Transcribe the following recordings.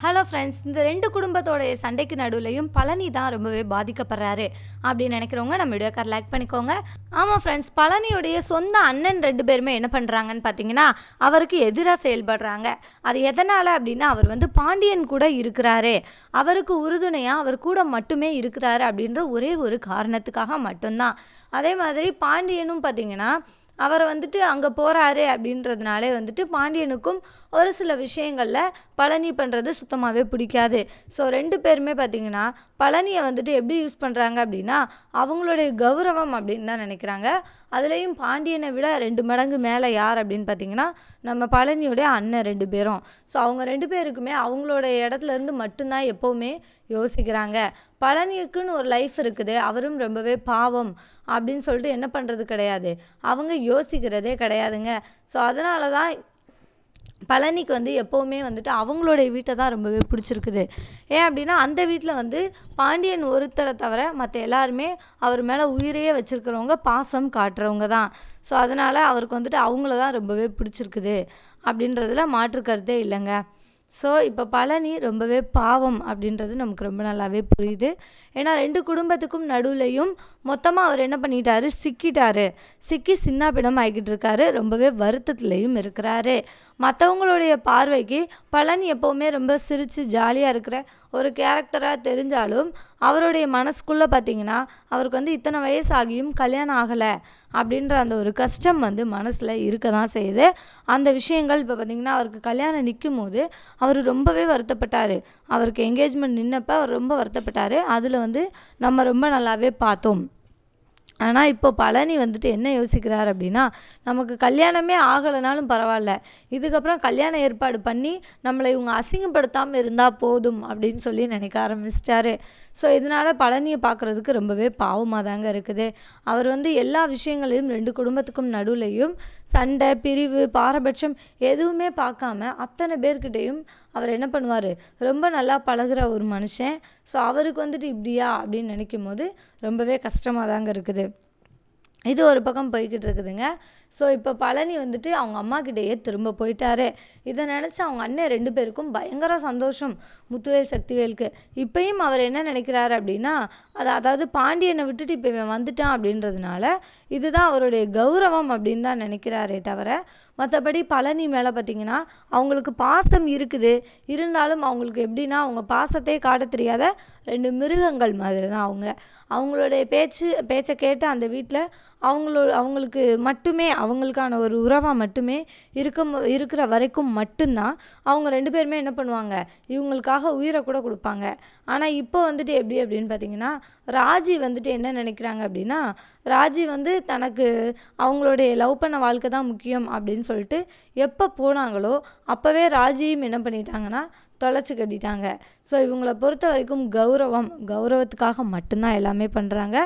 Hello friends இந்த ரெண்டு குடும்பத்தோடைய சண்டைக்கு நடுவுலையும் பழனி தான் ரொம்பவே பாதிக்கப்படுறாரு அப்படின்னு நினைக்கிறவங்க நம்ம வீடியோக்கார் லைக் பண்ணிக்கோங்க. ஆமாம் ஃப்ரெண்ட்ஸ் பழனியுடைய சொந்த அண்ணன் ரெண்டு பேருமே என்ன பண்ணுறாங்கன்னு பார்த்தீங்கன்னா அவருக்கு எதிராக செயல்படுறாங்க. அது எதனால் அப்படின்னா அவர் வந்து பாண்டியன் கூட இருக்கிறாரு. அவருக்கு உறுதுணையாக அவர் கூட மட்டுமே இருக்கிறாரு அப்படின்ற ஒரே ஒரு காரணத்துக்காக மட்டும்தான். அதே மாதிரி பாண்டியனும் பார்த்தீங்கன்னா அவர் வந்துட்டு அங்கே போகிறாரு அப்படின்றதுனாலே வந்துட்டு பாண்டியனுக்கும் ஒரு சில விஷயங்களில் பழனி பண்ணுறது சுத்தமாகவே பிடிக்காது. ஸோ ரெண்டு பேருமே பார்த்திங்கன்னா பழனியை வந்துட்டு எப்படி யூஸ் பண்ணுறாங்க அப்படின்னா அவங்களுடைய கௌரவம் அப்படின்னு தான் நினைக்கிறாங்க. அதுலேயும் பாண்டியனை விட ரெண்டு மடங்கு மேலே யார் அப்படின்னு பார்த்தீங்கன்னா நம்ம பழனியுடைய அண்ணன் ரெண்டு பேரும். ஸோ அவங்க ரெண்டு பேருக்குமே அவங்களோட இடத்துல இருந்து மட்டும்தான் எப்போவுமே யோசிக்கிறாங்க. பழனிக்குன்னு ஒரு லைஃப் இருக்குது அவரும் ரொம்பவே பாவம் அப்படின்னு சொல்லிட்டு என்ன பண்ணுறது கிடையாது. அவங்க யோசிக்கிறதே கிடையாதுங்க. ஸோ அதனால தான் பழனிக்கு வந்து எப்போவுமே வந்துட்டு அவங்களுடைய வீட்டை தான் ரொம்பவே பிடிச்சிருக்குது. ஏன் அப்படின்னா அந்த வீட்டில் வந்து பாண்டியன் ஒருத்தரை தவிர மற்ற எல்லாருமே அவர் மேலே உயிரையே வச்சுருக்கிறவங்க பாசம் காட்டுறவங்க தான். ஸோ அதனால் அவருக்கு வந்துட்டு அவங்கள தான் ரொம்பவே பிடிச்சிருக்குது. அப்படின்றதுல மாற்று கருத்தே இல்லைங்க. ஸோ இப்போ பழனி ரொம்பவே பாவம் அப்படின்றது நமக்கு ரொம்ப நல்லாவே புரியுது. ஏன்னா ரெண்டு குடும்பத்துக்கும் நடுவுலையும் மொத்தமாக அவர் என்ன பண்ணிட்டாரு? சிக்கிட்டாரு. சிக்கி சின்ன பிடம் ஆகிக்கிட்டு இருக்காரு. ரொம்பவே வருத்தத்துலேயும் இருக்கிறாரு. மற்றவங்களுடைய பார்வைக்கு பழனி எப்போவுமே ரொம்ப சிரித்து ஜாலியாக இருக்கிற ஒரு கேரக்டராக தெரிஞ்சாலும் அவருடைய மனசுக்குள்ளே பார்த்தீங்கன்னா அவருக்கு வந்து இத்தனை வயசு ஆகியும் கல்யாணம் ஆகலை அப்படின்ற அந்த ஒரு கஷ்டம் வந்து மனசில் இருக்க தான் செய்யுது. அந்த விஷயங்கள் இப்போ பார்த்திங்கன்னா அவருக்கு கல்யாணம் நிற்கும் போது அவர் ரொம்பவே வருத்தப்பட்டார். அவருக்கு என்கேஜ்மெண்ட் நின்னப்போ அவர் ரொம்ப வருத்தப்பட்டார். அதில் வந்து நம்ம ரொம்ப நல்லாவே பார்த்தோம். ஆனால் இப்போ பழனி வந்துட்டு என்ன யோசிக்கிறார் அப்படின்னா நமக்கு கல்யாணமே ஆகலைனாலும் பரவாயில்ல. இதுக்கப்புறம் கல்யாண ஏற்பாடு பண்ணி நம்மளை இவங்க அசிங்கப்படுத்தாமல் இருந்தால் போதும் அப்படின்னு சொல்லி நினைக்க ஆரம்பிச்சிட்டாரு. ஸோ இதனால் பழனியை பார்க்குறதுக்கு ரொம்பவே பாவமாக தாங்க இருக்குது. அவர் வந்து எல்லா விஷயங்களையும் ரெண்டு குடும்பத்துக்கும் நடுவுலையும் சண்டை பிரிவு பாரபட்சம் எதுவுமே பார்க்காம அத்தனை பேர்கிட்டையும் அவர் என்ன பண்ணுவார்? ரொம்ப நல்லா பழகுற ஒரு மனுஷன். ஸோ அவருக்கு வந்துட்டு இப்படியா? அப்படின்னு நினைக்கும் போது ரொம்பவே கஷ்டமாக தாங்க இருக்குது. இது ஒரு பக்கம் போய்கிட்டு இருக்குதுங்க. ஸோ இப்போ பழனி வந்துட்டு அவங்க அம்மாக்கிட்டேயே திரும்ப போயிட்டாரு. இதை நினச்சி அவங்க அண்ணன் ரெண்டு பேருக்கும் பயங்கர சந்தோஷம். முத்துவேல் சக்திவேலுக்கு. இப்பயும் அவர் என்ன நினைக்கிறாரு அப்படின்னா அது அதாவது பாண்டியனை விட்டுட்டு இப்போ இவன் வந்துட்டான் அப்படின்றதுனால இதுதான் அவருடைய கௌரவம் அப்படின்னு தான் நினைக்கிறாரே தவிர மற்றபடி பழனி மேலே பார்த்தீங்கன்னா அவங்களுக்கு பாசம் இருக்குது. இருந்தாலும் அவங்களுக்கு எப்படின்னா அவங்க பாசத்தையே காட்ட தெரியாத ரெண்டு மிருகங்கள் மாதிரி தான் அவங்க. அவங்களுடைய பேச்சு பேச்சை கேட்டு அந்த வீட்டில் அவங்களோ அவங்களுக்கு மட்டுமே அவங்களுக்கான ஒரு உறவாக மட்டுமே இருக்கும் இருக்கிற வரைக்கும் மட்டும்தான் அவங்க ரெண்டு பேருமே என்ன பண்ணுவாங்க? இவங்களுக்காக உயிரை கூட கொடுப்பாங்க. ஆனால் இப்போ வந்துட்டு எப்படி அப்படின்னு பார்த்தீங்கன்னா ராஜி வந்துட்டு என்ன நினைக்கிறாங்க அப்படின்னா ராஜி வந்து தனக்கு அவங்களுடைய லவ் பண்ண வாழ்க்கை தான் முக்கியம் அப்படின்னு சொல்லிட்டு எப்போ போனாங்களோ அப்போவே ராஜியும் என்ன பண்ணிட்டாங்கன்னா தொலைச்சி கட்டிட்டாங்க. ஸோ இவங்கள பொறுத்த வரைக்கும் கௌரவம் கௌரவத்துக்காக மட்டும்தான் எல்லாமே பண்ணுறாங்க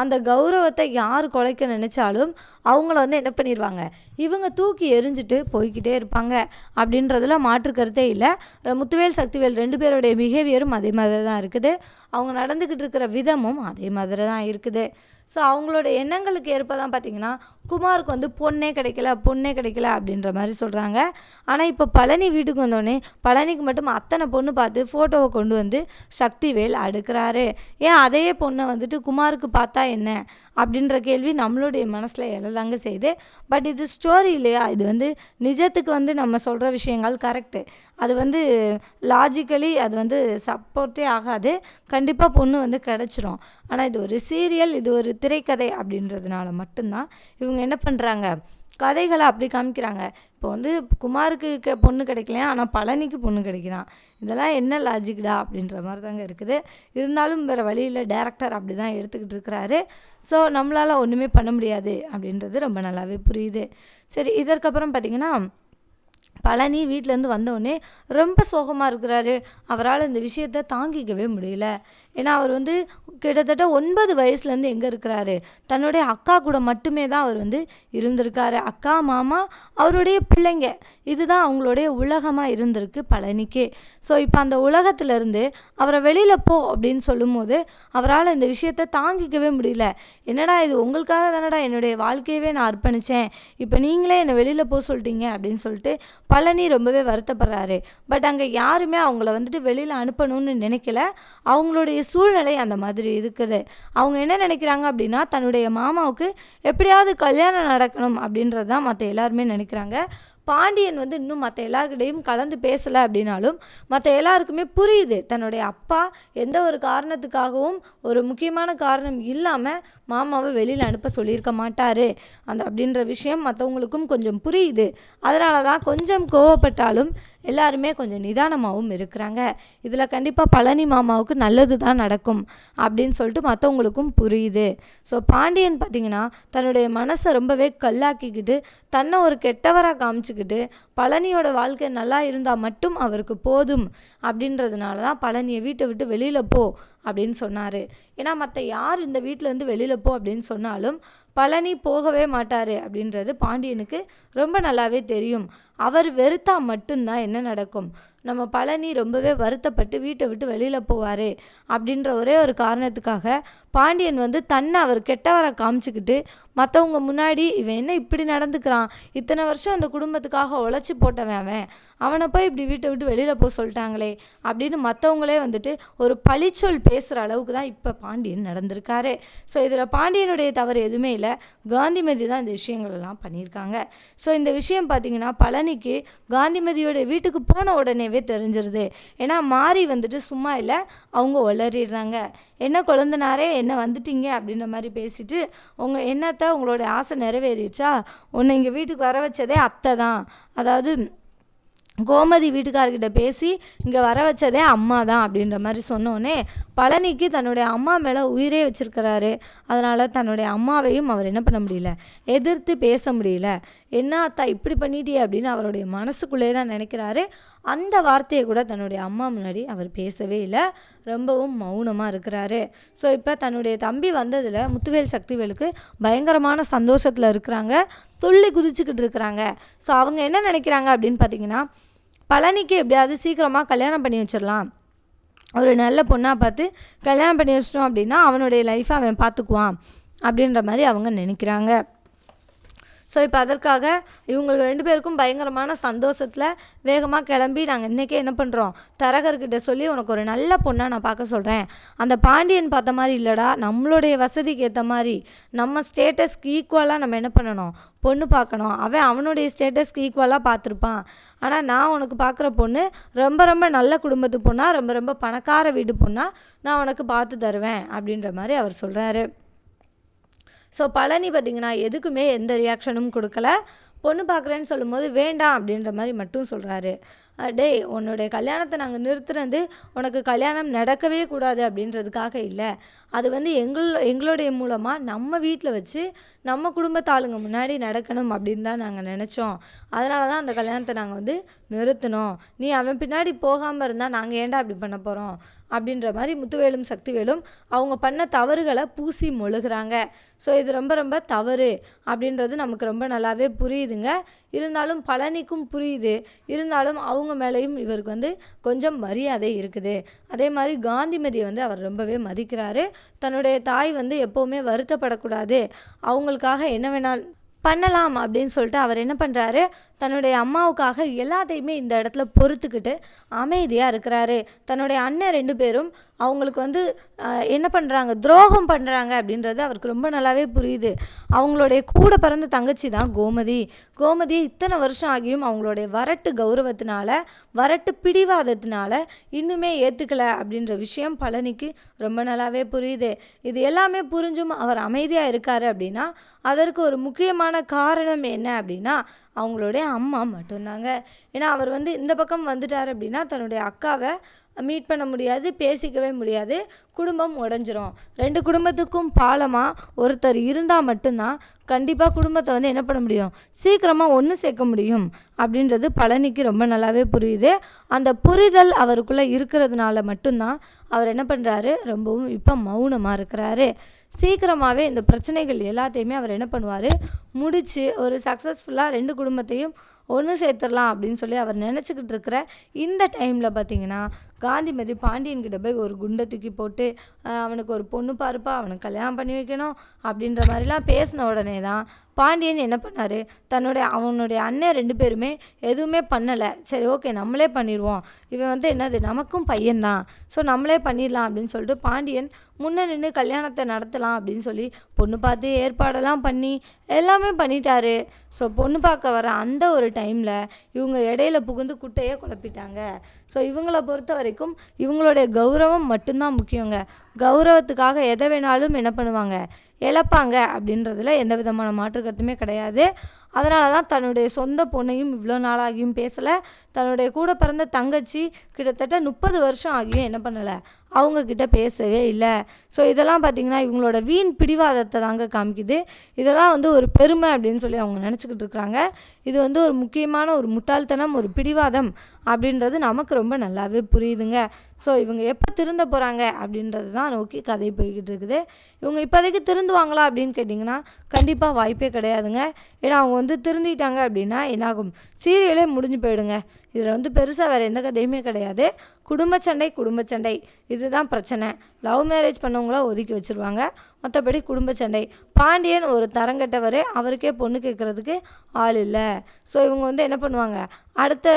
அந்த கௌரவத்தை யார் குலைக்க நினச்சாலும் அவங்கள வந்து என்ன பண்ணிடுவாங்க இவங்க தூக்கி எரிஞ்சிட்டு போய்கிட்டே இருப்பாங்க அப்படின்றதுல மாற்று கருத்தே இல்லை. முத்துவேல் சக்திவேல் ரெண்டு பேருடைய பிஹேவியரும் அதே மாதிரி தான் இருக்குது. அவங்க நடந்துக்கிட்டு இருக்கிற விதமும் அதே மாதிரி தான் இருக்குது. ஸோ அவங்களோட எண்ணங்களுக்கு ஏற்ப தான் பார்த்திங்கன்னா குமாருக்கு வந்து பொண்ணே கிடைக்கல பொண்ணே கிடைக்கல அப்படின்ற மாதிரி சொல்கிறாங்க ஆனால் இப்போ பழனி வீட்டுக்கு வந்தோடனே பழனிக்கு மட்டும் அத்தனை பொண்ணு பார்த்து ஃபோட்டோவை கொண்டு வந்து சக்திவேல் அடுக்கிறாரு. ஏன் அதே பொண்ணை வந்துட்டு குமாருக்கு பார்த்தா என்ன? அப்படின்ற கேள்வி நம்மளுடைய மனசில் எழதாங்க செய்யுது. பட் இது ஸ்டோரி இல்லையா? இது வந்து நிஜத்துக்கு வந்து நம்ம சொல்கிற விஷயங்கள் கரெக்டு. அது வந்து லாஜிக்கலி அது வந்து சப்போர்ட்டே ஆகாது. கண்டிப்பாக பொண்ணு வந்து கிடச்சிரும். ஆனால் இது ஒரு சீரியல் இது ஒரு திரைக்கதை அப்படின்றதுனால மட்டும்தான் இவங்க என்ன பண்ணுறாங்க கதைகளை அப்படி காமிக்கிறாங்க. இப்போ வந்து குமாருக்கு க பொண்ணு கிடைக்கலையா? ஆனால் பழனிக்கு பொண்ணு கிடைக்கிறான் இதெல்லாம் என்ன லாஜிக்டா அப்படின்ற மாதிரி தாங்க இருக்குது. இருந்தாலும் வேறு வழியில் டேரக்டர் அப்படி தான் எடுத்துக்கிட்டு இருக்கிறாரு. ஸோ நம்மளால் ஒன்றுமே பண்ண முடியாது அப்படின்றது ரொம்ப நல்லாவே புரியுது. சரி இதற்கப்புறம் பார்த்திங்கன்னா பழனி வீட்டிலேருந்து வந்தோடனே ரொம்ப சோகமாக இருக்கிறாரு. அவரால் இந்த விஷயத்த தாங்கிக்கவே முடியல. ஏன்னா அவர் வந்து கிட்டத்தட்ட ஒன்பது வயசுலேருந்து எங்கே இருக்கிறாரு? தன்னுடைய அக்கா கூட மட்டுமே தான் அவர் வந்து இருந்திருக்காரு. அக்கா மாமா அவருடைய பிள்ளைங்க. இதுதான் அவங்களுடைய உலகமாக இருந்திருக்கு பழனிக்கே. ஸோ இப்போ அந்த உலகத்திலேருந்து அவரை வெளியில் போ அப்படின்னு சொல்லும்போது அவரால் இந்த விஷயத்தை தாங்கிக்கவே முடியல. என்னடா இது உங்களுக்காக தானடா என்னுடைய வாழ்க்கையவே நான் அர்ப்பணித்தேன் இப்போ நீங்களே என்னை வெளியில் போக சொல்லிட்டீங்க அப்படின்னு சொல்லிட்டு பழனி ரொம்பவே வருத்தப்படுறாரு. பட் அங்கே யாருமே அவங்கள வந்துட்டு வெளியில் அனுப்பணும்னு நினைக்கல. அவங்களுடைய சூழ்நிலை அந்த மாதிரி இருக்குது. அவங்க என்ன நினைக்கிறாங்க அப்படின்னா தன்னுடைய மாமாவுக்கு எப்படியாவது கல்யாணம் நடக்கணும் அப்படின்றது தான் மற்ற எல்லாருமே நினைக்கிறாங்க. பாண்டியன் வந்து இன்னும் மற்ற எல்லாருக்கிட்டையும் கலந்து பேசலை அப்படின்னாலும் மற்ற எல்லாருக்குமே புரியுது. தன்னுடைய அப்பா எந்த ஒரு காரணத்துக்காகவும் ஒரு முக்கியமான காரணம் இல்லாமல் மாமாவை வெளியில் அனுப்ப சொல்லியிருக்க மாட்டார். அந்த அப்படின்ற விஷயம் மற்றவங்களுக்கும் கொஞ்சம் புரியுது. அதனால தான் கொஞ்சம் கோவப்பட்டாலும் எல்லாருமே கொஞ்சம் நிதானமாகவும் இருக்கிறாங்க. இதில் கண்டிப்பாக பழனி மாமாவுக்கு நல்லது தான் நடக்கும் அப்படின்னு சொல்லிட்டு மற்றவங்களுக்கும் புரியுது. ஸோ பாண்டியன் பார்த்திங்கன்னா தன்னுடைய மனசை ரொம்பவே கல்லாக்கிக்கிட்டு தன்னை ஒரு கெட்டவராக காமிச்சிக்கிட்டு பழனியோட வாழ்க்கை நல்லா இருந்தால் மட்டும் அவருக்கு போதும் அப்படின்றதுனால தான் பழனியை வீட்டை விட்டு வெளியில் போ அப்படின்னு சொன்னார். ஏன்னா மற்ற யார் இந்த வீட்டிலேருந்து வெளியில் போ அப்படின்னு சொன்னாலும் பழனி போகவே மாட்டார் அப்படின்றது பாண்டியனுக்கு ரொம்ப நல்லாவே தெரியும். அவர் வெறுத்தா மட்டும்தான் என்ன நடக்கும்? நம்ம பழனி ரொம்பவே வருத்தப்பட்டு வீட்டை விட்டு வெளியில் போவார் அப்படின்ற ஒரே ஒரு காரணத்துக்காக பாண்டியன் வந்து தன்னை அவர் கெட்டவரை காமிச்சிக்கிட்டு மற்றவங்க முன்னாடி இவன் என்ன இப்படி நடந்துக்கிறான்? இத்தனை வருஷம் அந்த குடும்பத்துக்காக உழைச்சி போட்டவன் அவன். அவனை போய் இப்படி வீட்டை விட்டு வெளியில் போக சொல்லிட்டாங்களே அப்படின்னு மற்றவங்களே வந்துட்டு ஒரு பழிச்சொல் பேசுகிற அளவுக்கு தான் இப்போ பாண்டியன் நடந்திருக்காரு. ஸோ இதில் பாண்டியனுடைய தவறு எதுவுமே இல்லை. காந்திமதி தான் இந்த விஷயங்கள்லாம் பண்ணியிருக்காங்க. ஸோ இந்த விஷயம் பார்த்தீங்கன்னா பழனிக்கு காந்திமதியோட வீட்டுக்கு போன உடனேவே தெரிஞ்சிருது. ஏன்னா மாறி வந்துட்டு சும்மா இல்லை அவங்க உளறிடுறாங்க என்ன குழந்தனாரே என்ன வந்துட்டீங்க அப்படின்ற மாதிரி பேசிட்டு உங்கள் என்னத்தை உங்களோட ஆசை நிறைவேறிடுச்சா? உன்னை இங்கே வீட்டுக்கு வர வச்சதே அத்தை தான். அதாவது கோமதி வீட்டுக்காரர்கிட்ட பேசி இங்கே வர வச்சதே அம்மா தான் அப்படின்ற மாதிரி சொன்னோன்னே பழனிக்கு தன்னுடைய அம்மா மேலே உயிரே வச்சிருக்கிறாரு. அதனால் தன்னுடைய அம்மாவையும் அவர் என்ன பண்ண முடியல? எதிர்த்து பேச முடியல. என்ன அத்தா இப்படி பண்ணிட்டியே அப்படின்னு அவருடைய மனசுக்குள்ளே தான் நினைக்கிறாரு. அந்த வார்த்தையை கூட தன்னுடைய அம்மா முன்னாடி அவர் பேசவே இல்லை. ரொம்பவும் மௌனமாக இருக்கிறாரு. ஸோ இப்போ தன்னுடைய தம்பி வந்ததில் முத்துவேல் சக்திவேலுக்கு பயங்கரமான சந்தோஷத்தில் இருக்கிறாங்க. துள்ளி குதிச்சுக்கிட்டு இருக்கிறாங்க. ஸோ அவங்க என்ன நினைக்கிறாங்க அப்படின்னு பார்த்தீங்கன்னா பழனிக்கு எப்படியாவது சீக்கிரமாக கல்யாணம் பண்ணி வச்சிடலாம். ஒரு நல்ல பொண்ணாக பார்த்து கல்யாணம் பண்ணி வச்சிட்டோம் அப்படின்னா அவனுடைய லைஃப்பை அவன் பார்த்துக்குவான் அப்படின்ற மாதிரி அவங்க நினைக்கிறாங்க. ஸோ இப்போ அதற்காக இவங்களுக்கு ரெண்டு பேருக்கும் பயங்கரமான சந்தோஷத்தில் வேகமாக கிளம்பி நாங்கள் இன்றைக்கே என்ன பண்ணுறோம் தரகர்கிட்ட சொல்லி உனக்கு ஒரு நல்ல பொண்ணாக நான் பார்க்க சொல்கிறேன் அந்த பாண்டியன் பார்த்த மாதிரி இல்லைடா நம்மளுடைய வசதிக்கு ஏற்ற மாதிரி நம்ம ஸ்டேட்டஸ்க்கு ஈக்குவலாக நம்ம என்ன பண்ணணும்? பொண்ணு பார்க்கணும். அவன் அவனுடைய ஸ்டேட்டஸ்க்கு ஈக்குவலாக பார்த்துருப்பான். ஆனால் நான் உனக்கு பார்க்குற பொண்ணு ரொம்ப ரொம்ப நல்ல குடும்பத்து பொண்ணாக ரொம்ப ரொம்ப பணக்கார வீடு பொண்ணாக நான் உனக்கு பார்த்து தருவேன் அப்படின்ற மாதிரி அவர் சொல்கிறாரு ஸோ பழனி பார்த்திங்கன்னா எதுக்குமே எந்த ரியாக்ஷனும் கொடுக்கல. பொண்ணு பார்க்குறேன்னு சொல்லும்போது வேண்டாம் அப்படின்ற மாதிரி மட்டும் சொல்கிறாரு டேய் உன்னுடைய கல்யாணத்தை நாங்கள் நிறுத்துறது உனக்கு கல்யாணம் நடக்கவே கூடாது அப்படின்றதுக்காக இல்லை. அது வந்து எங்கள் எங்களுடைய மூலமாக நம்ம வீட்டில் வச்சு நம்ம குடும்பத்தாளுங்க முன்னாடி நடக்கணும் அப்படின்னு தான் நாங்கள் நினச்சோம். அதனால தான் அந்த கல்யாணத்தை நாங்கள் வந்து நிறுத்தினோம். நீ அவன் பின்னாடி போகாமல் இருந்தால் நாங்கள் ஏன்டா அப்படி பண்ண போகிறோம் அப்படின்ற மாதிரி முத்துவேலும் சக்திவேலும் அவங்க பண்ண தவறுகளை பூசி மொழுகிறாங்க. ஸோ இது ரொம்ப ரொம்ப தவறு அப்படின்றது நமக்கு ரொம்ப நல்லாவே புரியுதுங்க. இருந்தாலும் பழனிக்கும் புரியுது. இருந்தாலும் அவங்க மேலேயும் இவருக்கு வந்து கொஞ்சம் மரியாதை இருக்குது. அதே மாதிரி காந்திமதியை வந்து அவர் ரொம்பவே மதிக்கிறாரு. தன்னுடைய தாய் வந்து எப்போவுமே வருத்தப்படக்கூடாது. அவங்களுக்காக என்ன வேணால் பண்ணலாம் அப்படின்னு சொல்லிட்டு அவர் என்ன பண்ணுறாரு தன்னுடைய அம்மாவுக்காக எல்லாத்தையுமே இந்த இடத்துல பொறுத்துக்கிட்டு அமைதியாக இருக்கிறாரு. தன்னுடைய அண்ணன் ரெண்டு பேரும் அவங்களுக்கு வந்து என்ன பண்ணுறாங்க துரோகம் பண்ணுறாங்க அப்படின்றது அவருக்கு ரொம்ப நல்லாவே புரியுது. அவங்களுடைய கூட பிறந்த தங்கச்சி தான் கோமதி. கோமதி இத்தனை வருஷம் ஆகியும் அவங்களுடைய வரட்டு கௌரவத்தினால வரட்டு பிடிவாதத்தினால இன்னுமே ஏற்றுக்கல அப்படின்ற விஷயம் பழனிக்கு ரொம்ப நல்லாவே புரியுது. இது எல்லாமே புரிஞ்சும் அவர் அமைதியாக இருக்காரு அப்படின்னா அதற்கு ஒரு முக்கியமான காரணம் என்ன அப்படின்னா அவங்களுடைய அம்மா மட்டும்தாங்க. ஏன்னா அவர் வந்து இந்த பக்கம் வந்துட்டார் அப்படின்னா தன்னுடைய அக்காவை மீட் பண்ண முடியாது பேசிக்கவே முடியாது குடும்பம் உடஞ்சிரும். ரெண்டு குடும்பத்துக்கும் பாலமாக ஒருத்தர் இருந்தால் மட்டும்தான் கண்டிப்பாக குடும்பத்தை வந்து என்ன பண்ண முடியும்? சீக்கிரமாக ஒன்று சேர்க்க முடியும். அப்படின்றது பழனிக்கு ரொம்ப நல்லாவே புரியுது. அந்த புரிதல் அவருக்குள்ளே இருக்கிறதுனால மட்டும்தான் அவர் என்ன பண்ணுறாரு ரொம்பவும் இப்போ மௌனமாக இருக்கிறாரு. சீக்கிரமாகவே இந்த பிரச்சனைகள் எல்லாத்தையுமே அவர் என்ன பண்ணுவார்? முடித்து ஒரு சக்ஸஸ்ஃபுல்லாக ரெண்டு குடும்பத்தையும் ஒன்று சேர்த்துடலாம் அப்படின்னு சொல்லி அவர் நினச்சிக்கிட்டு இருக்கிற இந்த டைமில் பார்த்திங்கன்னா காந்திமதி பாண்டியன்கிட்ட போய் ஒரு குண்டை தூக்கி போட்டு அவனுக்கு ஒரு பொண்ணு பாருப்பா அவனுக்கு கல்யாணம் பண்ணி வைக்கணும் அப்படின்ற மாதிரிலாம் பேசின உடனே தான் பாண்டியன் என்ன பண்ணார்? தன்னுடைய அவனுடைய அண்ணன் ரெண்டு பேருமே எதுவுமே பண்ணலை. சரி ஓகே நம்மளே பண்ணிடுவோம் இவன் வந்து என்னது? நமக்கும் பையன்தான் ஸோ நம்மளே பண்ணிடலாம் அப்படின்னு சொல்லிட்டு பாண்டியன் முன்ன நின்று கல்யாணத்தை நடத்தலாம் அப்படின்னு சொல்லி பொண்ணு பார்த்து ஏற்பாடெல்லாம் பண்ணி எல்லாமே பண்ணிட்டாரு. ஸோ பொண்ணு பார்க்க வர அந்த ஒரு டைமில் இவங்க இடையில புகுந்து குட்டையே குழப்பிட்டாங்க. ஸோ இவங்கள பொறுத்தவரை வரைக்கும் இவங்களுடைய கௌரவம் மட்டும்தான் முக்கியங்க. கௌரவத்துக்காக எதை வேணாலும் என்ன பண்ணுவாங்க? இழப்பாங்க அப்படின்றதுல எந்த விதமான மாற்று கருத்துமே கிடையாது. அதனால தான் தன்னுடைய சொந்த பொண்ணையும் இவ்வளோ நாளாகியும் பேசலை. தன்னுடைய கூட பிறந்த தங்கச்சி கிட்டத்தட்ட முப்பது வருஷம் ஆகியும் என்ன பண்ணலை? அவங்கக்கிட்ட பேசவே இல்லை. ஸோ இதெல்லாம் பார்த்திங்கன்னா இவங்களோட வீண் பிடிவாதத்தை தாங்க காமிக்குது. இதெல்லாம் வந்து ஒரு பெருமை அப்படின்னு சொல்லி அவங்க நினச்சிக்கிட்டு இருக்கிறாங்க இது வந்து ஒரு முக்கியமான ஒரு முட்டாள்தனம் ஒரு பிடிவாதம் அப்படின்றது நமக்கு ரொம்ப நல்லாவே புரியுதுங்க. ஸோ இவங்க எப்போ திருந்த போகிறாங்க அப்படின்றது தான் நோக்கி கதை போய்கிட்டு இருக்குது. இவங்க இப்போதைக்கு திருந்துவாங்களா அப்படின்னு கேட்டிங்கன்னா கண்டிப்பாக வாய்ப்பே கிடையாதுங்க. ஏன்னா அவங்க வந்து திருந்திட்டாங்க அப்படின்னா என்னாகும்? சீரியலே முடிஞ்சு போயிடுங்க. இதில் வந்து பெருசாக வேறு எந்த கதையுமே கிடையாது. குடும்ப சண்டை குடும்ப சண்டை. இதுதான் பிரச்சனை. லவ் மேரேஜ் பண்ணவங்கள ஒதுக்கி வச்சுருவாங்க. மற்றபடி குடும்ப சண்டை. பாண்டியன் ஒரு தரங்கட்டவர் அவருக்கே பொண்ணு கேட்குறதுக்கு ஆள் இல்லை. ஸோ இவங்க வந்து என்ன பண்ணுவாங்க? அடுத்த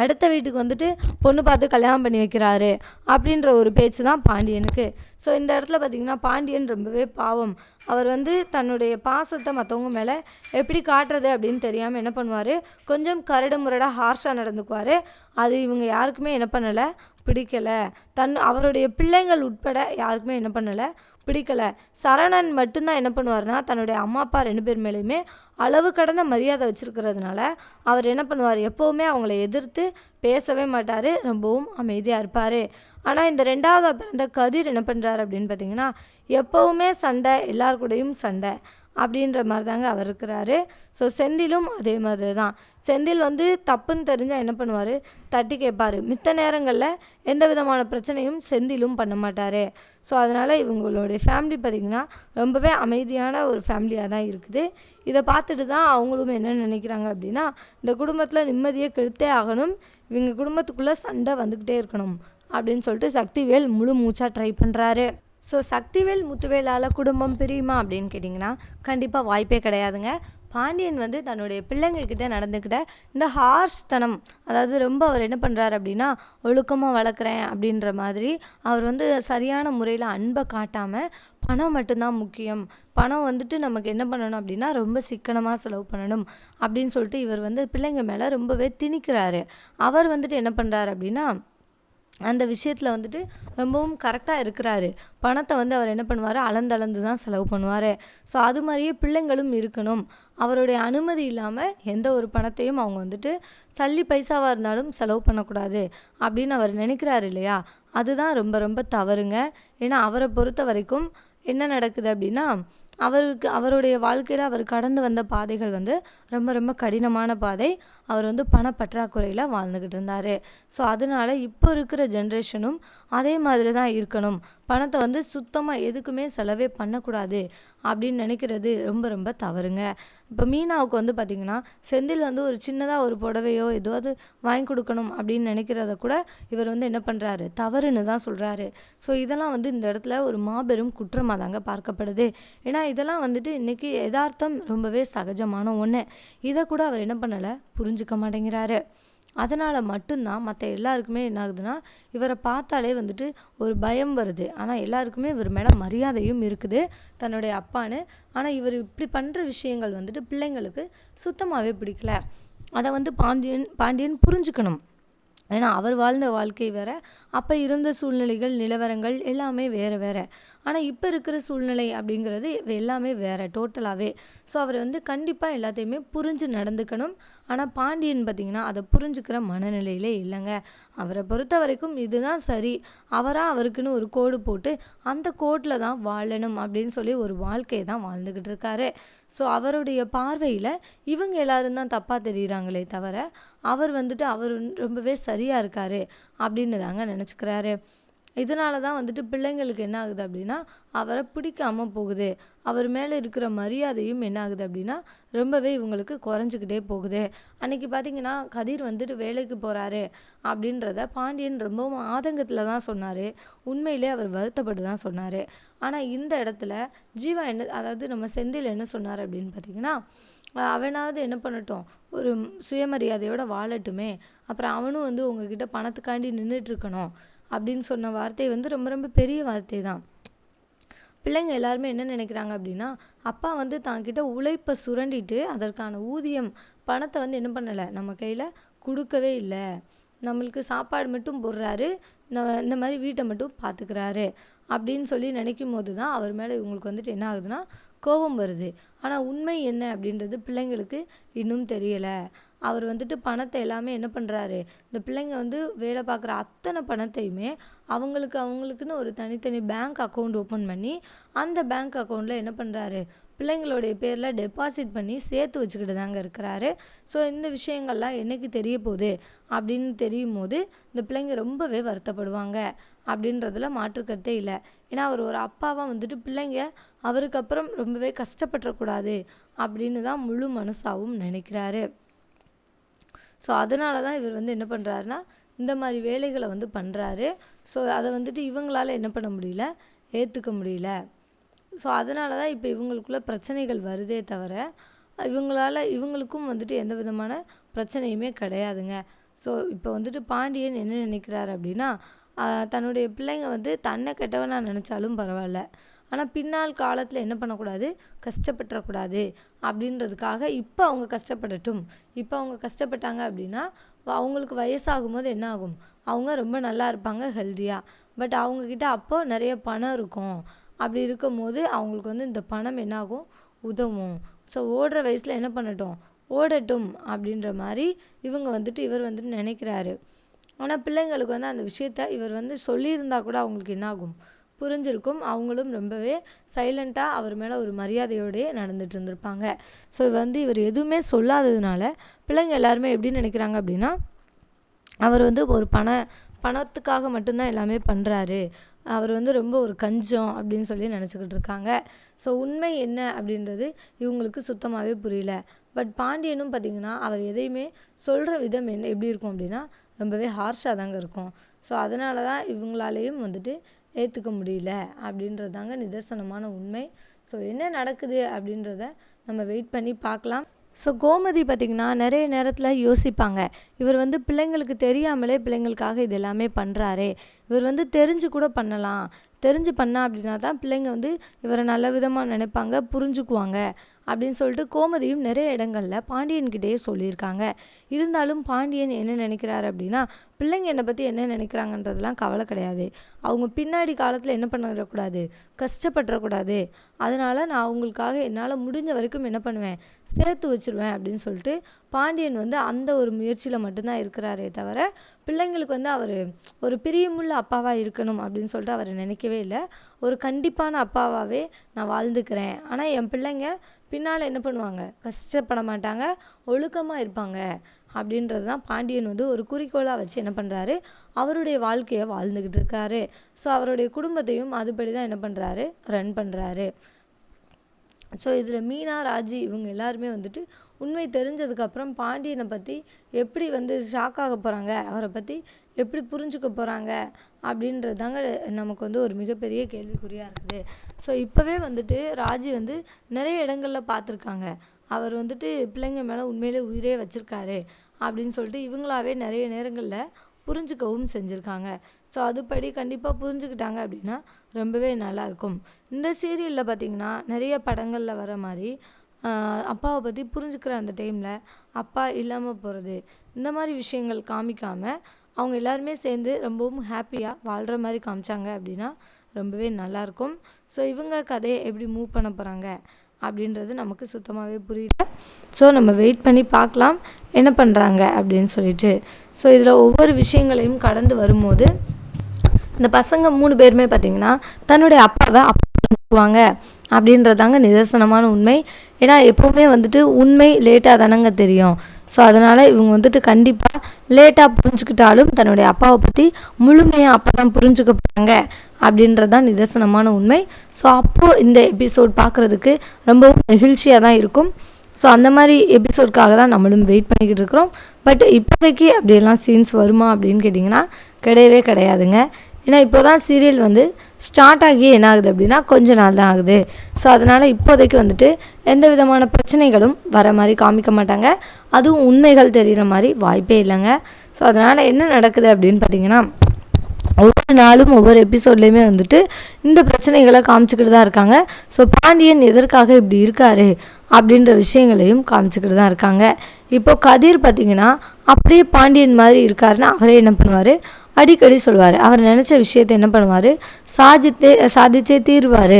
அடுத்த வீட்டுக்கு வந்துட்டு பொண்ணு பார்த்து கல்யாணம் பண்ணி வைக்கிறாரு அப்படின்ற ஒரு பேச்சு தான் பாண்டியனுக்கு. ஸோ இந்த இடத்துல பார்த்திங்கன்னா பாண்டியன் ரொம்பவே பாவம். அவர் வந்து தன்னுடைய பாசத்தை மற்றவங்க மேலே எப்படி காட்டுறது அப்படின்னு தெரியாமல் என்ன பண்ணுவார்? கொஞ்சம் கரடு முரடாக ஹார்ஷாக நடந்துக்குவார். அது இவங்க யாருக்குமே என்ன பண்ணலை. பிடிக்கலை. தன் அவருடைய பிள்ளைங்கள் உட்பட யாருக்குமே என்ன பண்ணலை. பிடிக்கலை. சரணன் மட்டும்தான் என்ன பண்ணுவார்னா தன்னுடைய அம்மா அப்பா ரெண்டு பேர் மேலேயுமே அளவு கடந்த மரியாதை வச்சுருக்கிறதுனால அவர் என்ன பண்ணுவார்? எப்போவுமே அவங்கள எதிர்த்து பேசவே மாட்டார். ரொம்பவும் அமைதியாக இருப்பார். ஆனால் இந்த ரெண்டாவது பிறந்த கதிர் என்ன பண்ணுறாரு அப்படின்னு பார்த்தீங்கன்னா எப்போவுமே சண்டை எல்லார் கூடயும் சண்டை. அப்படின்ற மாதிரி தாங்க அவர் இருக்கிறாரு. ஸோ செந்திலும் அதே மாதிரி தான் செந்தில் வந்து தப்புன்னு தெரிஞ்சால் என்ன பண்ணுவார்? தட்டி கேட்பார். மித்த நேரங்களில் எந்த விதமான பிரச்சனையும் செந்திலும் பண்ண மாட்டார். ஸோ அதனால் இவங்களுடைய ஃபேமிலி பார்த்திங்கன்னா ரொம்பவே அமைதியான ஒரு ஃபேமிலியாக தான் இருக்குது. இதை பார்த்துட்டு தான் அவங்களும் என்ன நினைக்கிறாங்க அப்படின்னா இந்த குடும்பத்தில் நிம்மதியை கெடுத்தே ஆகணும். இவங்க குடும்பத்துக்குள்ளே சண்டை வந்துக்கிட்டே இருக்கணும் அப்படின்னு சொல்லிட்டு சக்திவேல் முழு மூச்சாக ட்ரை பண்ணுறாரு ஸோ சக்திவேல் முத்துவேலால் குடும்பம் பிரியுமா அப்படின்னு கேட்டிங்கன்னா கண்டிப்பாக வாய்ப்பே கிடையாதுங்க. பாண்டியன் வந்து தன்னுடைய பிள்ளைங்கக்கிட்ட நடந்துக்கிட்ட இந்த ஹார்ஷ் தனம் அதாவது ரொம்ப அவர் என்ன பண்ணுறாரு அப்படின்னா ஒழுக்கமாக வளர்க்குறேன் அப்படின்ற மாதிரி அவர் வந்து சரியான முறையில் அன்பை காட்டாமல் பணம் மட்டும்தான் முக்கியம். பணம் வந்துட்டு நமக்கு என்ன பண்ணணும் அப்படின்னா ரொம்ப சிக்கனமாக செலவு பண்ணணும் அப்படின்னு சொல்லிட்டு இவர் வந்து பிள்ளைங்க மேலே ரொம்பவே திணிக்கிறாரு. அவர் வந்துட்டு என்ன பண்ணுறாரு அப்படின்னா அந்த விஷயத்தில் வந்துட்டு ரொம்பவும் கரெக்டாக இருக்கிறாரு. பணத்தை வந்து அவர் என்ன பண்ணுவார்? அளந்தளந்து தான் செலவு பண்ணுவார். ஸோ அது மாதிரியே பிள்ளைங்களும் இருக்கணும். அவருடைய அனுமதி இல்லாமல் எந்த ஒரு பணத்தையும் அவங்க வந்துட்டு சல்லி பைசாவாக இருந்தாலும் செலவு பண்ணக்கூடாது அப்படின்னு அவர் நினைக்கிறாரு இல்லையா? அதுதான் ரொம்ப ரொம்ப தவறுங்க. ஏன்னா அவரை பொறுத்த வரைக்கும் என்ன நடக்குது அப்படின்னா அவருக்கு அவருடைய வாழ்க்கையில் அவர் கடந்து வந்த பாதைகள் வந்து ரொம்ப ரொம்ப கடினமான பாதை. அவர் வந்து பணப்பற்றாக்குறையில் வாழ்ந்துக்கிட்டு இருந்தார். ஸோ அதனால் இப்போ இருக்கிற ஜென்ரேஷனும் அதே மாதிரி தான் இருக்கணும். பணத்தை வந்து சுத்தமாக எதுக்குமே செலவே பண்ணக்கூடாது அப்படின்னு நினைக்கிறது ரொம்ப ரொம்ப தவறுங்க. இப்போ மீனாவுக்கு வந்து பார்த்திங்கன்னா செந்தில் வந்து ஒரு சின்னதாக ஒரு புடவையோ ஏதாவது வாங்கி கொடுக்கணும் அப்படின்னு நினைக்கிறத கூட இவர் வந்து என்ன பண்ணுறாரு தவறுன்னு தான் சொல்கிறாரு ஸோ இதெல்லாம் வந்து இந்த இடத்துல ஒரு மாபெரும் குற்றமாக தாங்க பார்க்கப்படுது. ஏன்னா இதெல்லாம் வந்துட்டு இன்றைக்கி யதார்த்தம் ரொம்பவே சகஜமான ஒன்று இதை கூட அவர் என்ன பண்ணலை? புரிஞ்சுக்க மாட்டேங்கிறாரு. அதனால் மட்டும்தான் மற்ற எல்லாருக்குமே என்ன ஆகுதுன்னா இவரை பார்த்தாலே வந்துட்டு ஒரு பயம் வருது. ஆனால் எல்லாருக்குமே இவர் மேலே மரியாதையும் இருக்குது. தன்னுடைய அப்பான்னு. ஆனால் இவர் இப்படி பண்ணுற விஷயங்கள் வந்துட்டு பிள்ளைங்களுக்கு சுத்தமாகவே பிடிக்கல. அதை வந்து பாண்டியன் பாண்டியன் புரிஞ்சுக்கணும். ஏன்னா அவர் வாழ்ந்த வாழ்க்கை வேற. அப்போ இருந்த சூழ்நிலைகள் நிலவரங்கள் எல்லாமே வேறு வேறு. ஆனால் இப்போ இருக்கிற சூழ்நிலை அப்படிங்கிறது எல்லாமே வேறு டோட்டலாகவே ஸோ அவர் வந்து கண்டிப்பாக எல்லாத்தையுமே புரிஞ்சு நடந்துக்கணும். ஆனால் பாண்டியன் பார்த்திங்கன்னா அதை புரிஞ்சுக்கிற மனநிலையிலே இல்லைங்க. அவரை பொறுத்த வரைக்கும் இதுதான் சரி. அவராக அவருக்குன்னு ஒரு கோடு போட்டு அந்த கோட்டில் தான் வாழணும் அப்படின்னு சொல்லி ஒரு வாழ்க்கையை தான் வாழ்ந்துக்கிட்டு இருக்காரு. ஸோ அவருடைய பார்வையில் இவங்க எல்லாரும் தான் தப்பாக தெரிகிறாங்களே தவிர அவர் வந்துட்டு அவர் ரொம்பவே சரியாக இருக்காரு அப்படின்னு தாங்க நினச்சிக்கிறாரு. இதனால தான் வந்துட்டு பிள்ளைங்களுக்கு என்ன ஆகுது அப்படின்னா அவரை பிடிக்காமல் போகுது. அவர் மேலே இருக்கிற மரியாதையும் என்ன ஆகுது அப்படின்னா ரொம்பவே இவங்களுக்கு குறைஞ்சிக்கிட்டே போகுது. அன்னைக்கு பார்த்திங்கன்னா கதிர் வந்துட்டு வேலைக்கு போகிறாரு அப்படின்றத பாண்டியன் ரொம்பவும் ஆதங்கத்தில் தான் சொன்னார். உண்மையிலே அவர் வருத்தப்பட்டு தான் சொன்னார். ஆனால் இந்த இடத்துல ஜீவா என்ன அதாவது நம்ம செந்தில் என்ன சொன்னார் அப்படின்னு பார்த்தீங்கன்னா அவனாவது என்ன பண்ணட்டும் ஒரு சுயமரியாதையோட வாழட்டுமே. அப்புறம் அவனும் வந்து உங்ககிட்ட பணத்துக்காண்டி நின்றுட்டு இருக்கணும். அப்படின்னு சொன்ன வார்த்தை வந்து ரொம்ப ரொம்ப பெரிய வார்த்தை தான். பிள்ளைங்க எல்லாருமே என்ன நினைக்கிறாங்க அப்படின்னா அப்பா வந்து தாங்கிட்ட உழைப்பை சுரண்டிட்டு அதற்கான ஊதியம் பணத்தை வந்து என்ன பண்ணலை? நம்ம கையில் கொடுக்கவே இல்லை. நம்மளுக்கு சாப்பாடு மட்டும் போடுறாரு. நம்ம இந்த மாதிரி வீட்டை மட்டும் பார்த்துக்கிறாரு அப்படின்னு சொல்லி நினைக்கும் போது தான் அவர் மேலே இவங்களுக்கு வந்துட்டு என்ன ஆகுதுன்னா கோபம் வருது. ஆனால் உண்மை என்ன அப்படின்றது பிள்ளைங்களுக்கு இன்னும் தெரியலை. அவர் வந்துட்டு பணத்தை எல்லாமே என்ன பண்ணுறாரு இந்த பிள்ளைங்க வந்து வேலை பார்க்குற அத்தனை பணத்தையுமே அவங்களுக்கு அவங்களுக்குன்னு ஒரு தனித்தனி பேங்க் அக்கௌண்ட் ஓப்பன் பண்ணி அந்த பேங்க் அக்கௌண்ட்டில் என்ன பண்ணுறாரு பிள்ளைங்களுடைய பேரில் டெபாசிட் பண்ணி சேர்த்து வச்சுக்கிட்டு தாங்க இருக்கிறாரு. ஸோ இந்த விஷயங்கள்லாம் என்னைக்கு தெரிய போகுது? அப்படின்னு தெரியும் போது இந்த பிள்ளைங்க ரொம்பவே வருத்தப்படுவாங்க அப்படின்றதுல மாற்றுக்கருத்தே இல்லை. ஏன்னா அவர் ஒரு அப்பாவாக வந்துட்டு பிள்ளைங்க அவருக்கு அப்புறம் ரொம்பவே கஷ்டப்பட்டுறக்கூடாது அப்படின்னு தான் முழு மனசாகவும் நினைக்கிறாரு. ஸோ அதனால தான் இவர் வந்து என்ன பண்ணுறாருன்னா இந்த மாதிரி வேலைகளை வந்து பண்ணுறாரு ஸோ அதை வந்துட்டு இவங்களால என்ன பண்ண முடியல? ஏற்றுக்க முடியல. ஸோ அதனால தான் இப்போ இவங்களுக்குள்ள பிரச்சனைகள் வருதே தவிர இவங்களால இவங்களுக்கும் வந்துட்டு எந்த விதமான பிரச்சனையுமே கிடையாதுங்க. ஸோ இப்போ வந்துட்டு பாண்டியன் என்ன நினைக்கிறாரு அப்படின்னா தன்னுடைய பிள்ளைங்க வந்து தன்னை கெட்டவனாக நினச்சாலும் பரவாயில்ல. ஆனால் பின்னால் காலத்தில் என்ன பண்ணக்கூடாது? கஷ்டப்பட்டுறக்கூடாது. அப்படின்றதுக்காக இப்போ அவங்க கஷ்டப்படட்டும். இப்போ அவங்க கஷ்டப்பட்டாங்க அப்படின்னா அவங்களுக்கு வயசாகும் போது என்ன ஆகும்? அவங்க ரொம்ப நல்லா இருப்பாங்க ஹெல்த்தியாக பட் அவங்கக்கிட்ட அப்போ நிறைய பணம் இருக்கும். அப்படி இருக்கும் போது அவங்களுக்கு வந்து இந்த பணம் என்னாகும் உதவும். ஸோ ஓடுற வயசில் என்ன பண்ணட்டும்? ஓடட்டும் அப்படின்ற மாதிரி இவங்க வந்துட்டு இவர் வந்துட்டு நினைக்கிறாரு. ஆனால் பிள்ளைங்களுக்கு வந்து அந்த விஷயத்த இவர் வந்து சொல்லியிருந்தா கூட அவங்களுக்கு என்னாகும் புரிஞ்சிருக்கும். அவங்களும் ரொம்பவே சைலண்ட்டாக அவர் மேலே ஒரு மரியாதையோடயே நடந்துட்டு இருந்திருப்பாங்க. ஸோ வந்து இவர் எதுவுமே சொல்லாததுனால பிள்ளைங்க எல்லாருமே எப்படி நினைக்கிறாங்க அப்படின்னா அவர் வந்து ஒரு பண பணத்துக்காக மட்டும்தான் எல்லாமே பண்ணுறாரு அவர் வந்து ரொம்ப ஒரு கஞ்சம் அப்படின்னு சொல்லி நினச்சிக்கிட்டு இருக்காங்க. ஸோ உண்மை என்ன அப்படின்றது இவங்களுக்கு சுத்தமாகவே புரியல. பட் பாண்டியனும் பார்த்திங்கன்னா அவர் எதையுமே சொல்கிற விதம் என்ன எப்படி இருக்கும் அப்படின்னா ரொம்பவே ஹார்ஷாக தாங்க இருக்கும். ஸோ அதனால தான் இவங்களாலேயும் வந்துட்டு ஏற்றுக்க முடியல அப்படின்றது தாங்க நிதர்சனமான உண்மை. ஸோ என்ன நடக்குது அப்படின்றத நம்ம வெயிட் பண்ணி பார்க்கலாம். ஸோ கோமதி பார்த்திங்கன்னா நிறைய நேரத்தில் யோசிப்பாங்க. இவர் வந்து பிள்ளைங்களுக்கு தெரியாமலே பிள்ளைங்களுக்காக இது எல்லாமே பண்ணுறாரே இவர் வந்து தெரிஞ்சு கூட பண்ணலாம். தெரிஞ்சு பண்ணா அப்படின்னா தான் பிள்ளைங்க வந்து இவரை நல்ல விதமாக நினைப்பாங்க புரிஞ்சுக்குவாங்க. அப்படின்னு சொல்லிட்டு கோமதியும் நிறைய இடங்களில் பாண்டியன்கிட்டயே சொல்லியிருக்காங்க. இருந்தாலும் பாண்டியன் என்ன நினைக்கிறாரு அப்படின்னா பிள்ளைங்க என்னை பற்றி என்ன நினைக்கிறாங்கன்றதெல்லாம் கவலை கிடையாது. அவங்க பின்னாடி காலத்தில் என்ன பண்ணிடக்கூடாது? கஷ்டப்பட்டுறக்கூடாது. அதனால் நான் அவங்களுக்காக என்னால் முடிஞ்ச வரைக்கும் என்ன பண்ணுவேன்? சேர்த்து வச்சிருவேன் அப்படின்னு சொல்லிட்டு பாண்டியன் வந்து அந்த ஒரு முயற்சியில் மட்டும்தான் இருக்கிறாரே தவிர பிள்ளைங்களுக்கு வந்து அவர் ஒரு பிரியமுள்ள அப்பாவாக இருக்கணும் அப்படின்னு சொல்லிட்டு அவர் நினைக்கவே இல்லை. ஒரு கண்டிப்பான அப்பாவாகவே நான் வாழ்ந்துக்கிறேன். ஆனால் என் பிள்ளைங்க பின்னால் என்ன பண்ணுவாங்க? கஷ்டப்பட மாட்டாங்க ஒழுக்கமாக இருப்பாங்க. அப்படின்றது தான் பாண்டியன் வந்து ஒரு குறிக்கோளாக வச்சு என்ன பண்ணுறாரு அவருடைய வாழ்க்கையை வாழ்ந்துக்கிட்டு இருக்காரு. ஸோ அவருடைய குடும்பத்தையும் அதுபடி தான் என்ன பண்ணுறாரு ரன் பண்ணுறாரு ஸோ இதில் மீனா ராஜி இவங்க எல்லாருமே வந்துட்டு உண்மை தெரிஞ்சதுக்கப்புறம் பாண்டியனை பற்றி எப்படி வந்து ஷாக் ஆக போகிறாங்க அவரை பற்றி எப்படி புரிஞ்சுக்க போகிறாங்க அப்படின்றது தாங்க நமக்கு வந்து ஒரு மிகப்பெரிய கேள்விக்குறியாக இருக்குது. ஸோ இப்போவே வந்துட்டு ராஜி வந்து நிறைய இடங்களில் பார்த்துருக்காங்க அவர் வந்துட்டு பிள்ளைங்க மேலே உண்மையிலே உயிரே வச்சுருக்காரு அப்படின்னு சொல்லிட்டு இவங்களாவே நிறைய நேரங்களில் புரிஞ்சுக்கவும் செஞ்சுருக்காங்க. ஸோ அதுபடி கண்டிப்பாக புரிஞ்சுக்கிட்டாங்க அப்படின்னா ரொம்பவே நல்லாயிருக்கும் இந்த சீரியலில் பார்த்திங்கன்னா நிறைய படங்களில் வர மாதிரி அப்பாவை பற்றி புரிஞ்சுக்கிற அந்த டைமில் அப்பா இல்லாமல் போகிறது இந்த மாதிரி விஷயங்கள் காமிக்காமல் அவங்க எல்லாருமே சேர்ந்து ரொம்பவும் ஹாப்பியாக வாழ்கிற மாதிரி காமிச்சாங்க அப்படின்னா ரொம்பவே நல்லாயிருக்கும். ஸோ இவங்க கதையை எப்படி மூவ் பண்ண போகிறாங்க அப்படின்றது நமக்கு சுத்தமாகவே புரியல. ஸோ நம்ம வெயிட் பண்ணி பார்க்கலாம் என்ன பண்ணுறாங்க அப்படின்னு சொல்லிட்டு. ஸோ இதில் ஒவ்வொரு விஷயங்களையும் கடந்து வரும்போது இந்த பசங்க மூணு பேருமே பார்த்தீங்கன்னா தன்னுடைய அப்பாவை அப்பாவாங்க அப்படின்றதாங்க நிதர்சனமான உண்மை. ஏன்னா எப்போவுமே வந்துட்டு உண்மை லேட்டாக தானங்க தெரியும். ஸோ அதனால் இவங்க வந்துட்டு கண்டிப்பாக லேட்டாக புரிஞ்சுக்கிட்டாலும் தன்னுடைய அப்பாவை பற்றி முழுமையாக அப்போ தான் புரிஞ்சுக்க போகிறாங்க அப்படின்றது தான் நிதர்சனமான உண்மை. ஸோ அப்போது இந்த எபிசோட் பார்க்குறதுக்கு ரொம்பவும் நெகிழ்ச்சியாக தான் இருக்கும். ஸோ அந்த மாதிரி எபிசோட்காக தான் நம்மளும் வெயிட் பண்ணிக்கிட்டு இருக்கிறோம். பட் இப்போதைக்கு அப்படியெல்லாம் சீன்ஸ் வருமா அப்படின்னு கேட்டிங்கன்னா கிடையவே கிடையாதுங்க. ஏன்னா இப்போ தான் சீரியல் வந்து ஸ்டார்ட் ஆகி என்ன ஆகுது அப்படின்னா கொஞ்ச நாள் தான் ஆகுது. ஸோ அதனால் இப்போதைக்கு வந்துட்டு எந்த விதமான பிரச்சனைகளும் வர மாதிரி காமிக்க மாட்டாங்க. அதுவும் உண்மைகள் தெரிகிற மாதிரி வாய்ப்பே இல்லைங்க. ஸோ அதனால் என்ன நடக்குது அப்படின்னு பார்த்தீங்கன்னா ஒவ்வொரு நாளும் ஒவ்வொரு எபிசோட்லேயுமே வந்துட்டு இந்த பிரச்சனைகளை காமிச்சிக்கிட்டு தான் இருக்காங்க. ஸோ பாண்டியன் எதற்காக இப்படி இருக்காரு அப்படின்ற விஷயங்களையும் காமிச்சிக்கிட்டு தான் இருக்காங்க. இப்போ கதிர் பார்த்திங்கன்னா அப்படியே பாண்டியன் மாதிரி இருக்காருன்னா அவரே என்ன பண்ணுவார்? அடிக்கடி சொல்லுவார் அவர் நினச்ச விஷயத்தை என்ன பண்ணுவார்? சாதித்தே சாதிச்சே தீர்வார்.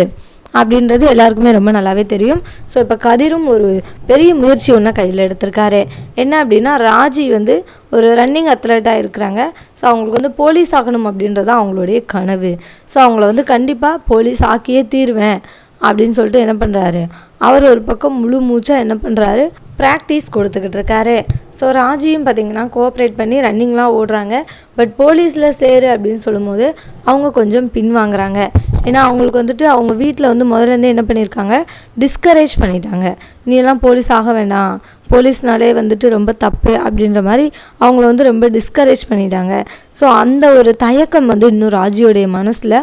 அப்படின்றது எல்லாருக்குமே ரொம்ப நல்லாவே தெரியும். ஸோ இப்போ கதிரும் ஒரு பெரிய முயற்சி ஒன்று கையில் எடுத்திருக்காரு. என்ன அப்படின்னா ராஜி வந்து ஒரு ரன்னிங் அத்லட்டாக இருக்கிறாங்க. ஸோ அவங்களுக்கு வந்து போலீஸ் ஆகணும் அப்படின்றது அவங்களுடைய கனவு. ஸோ அவங்கள வந்து கண்டிப்பாக போலீஸ் ஆக்கியே தீருவேன் அப்படின்னு சொல்லிட்டு என்ன பண்ணுறாரு அவர் ஒரு பக்கம் முழு மூச்சாக என்ன பண்ணுறாரு ப்ராக்டிஸ் கொடுத்துக்கிட்டு இருக்காரு. ஸோ ராஜியும் பார்த்திங்கன்னா கோஆப்ரேட் பண்ணி ரன்னிங்லாம் ஓடுறாங்க. பட் போலீஸில் சேரு அப்படின்னு சொல்லும்போது அவங்க கொஞ்சம் பின்வாங்குறாங்க ஏன்னா அவங்களுக்கு வந்துட்டு அவங்க வீட்டில் வந்து முதல்லேருந்தே என்ன பண்ணியிருக்காங்க? டிஸ்கரேஜ் பண்ணிட்டாங்க. நீ எல்லாம் போலீஸ் ஆக வேண்டாம் போலீஸ்னாலே வந்துட்டு ரொம்ப தப்பு அப்படின்ற மாதிரி அவங்கள வந்து ரொம்ப டிஸ்கரேஜ் பண்ணிட்டாங்க. ஸோ அந்த ஒரு தயக்கம் வந்து இன்னும் ராஜியோடைய மனசில்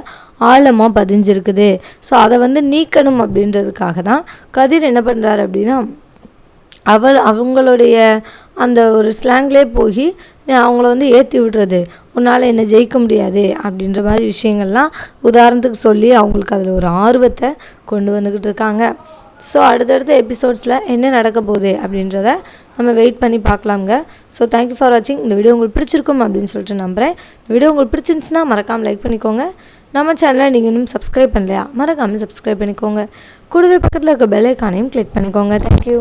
ஆழமாக பதிஞ்சிருக்குது. ஸோ அதை வந்து நீக்கணும் அப்படின்றதுக்காக தான் கதிர் என்ன பண்ணுறாரு அப்படின்னா அவள் அவங்களுடைய அந்த ஒரு ஸ்லாங்லே போய் அவங்கள வந்து ஏற்றி விடுறது. உன்னால் என்னை ஜெயிக்க முடியாது அப்படின்ற மாதிரி விஷயங்கள்லாம் உதாரணத்துக்கு சொல்லி அவங்களுக்கு அதில் ஒரு ஆர்வத்தை கொண்டு வந்துக்கிட்டு இருக்காங்க. ஸோ அடுத்தடுத்த எபிசோட்ஸில் என்ன நடக்க போகுது அப்படின்றத நம்ம வெயிட் பண்ணி பார்க்கலாங்க ஸோ தேங்க்யூ ஃபார் வாட்சிங் இந்த வீடியோ உங்களுக்கு பிடிச்சிருக்கும் அப்படின்னு சொல்லிட்டு நம்புகிறேன் இந்த வீடியோ உங்களுக்கு பிடிச்சிருந்துச்சுன்னா மறக்காமல் லைக் பண்ணிக்கோங்க. நம்ம சேனலை நீங்கள் இன்னும் சப்ஸ்கிரைப் பண்ணலையா? மறக்காமல் சப்ஸ்கிரைப் பண்ணிக்கோங்க. கூடவே பக்கத்தில் இருக்க பெல் ஐக்கானையும் கிளிக் பண்ணிக்கோங்க. தேங்க்யூ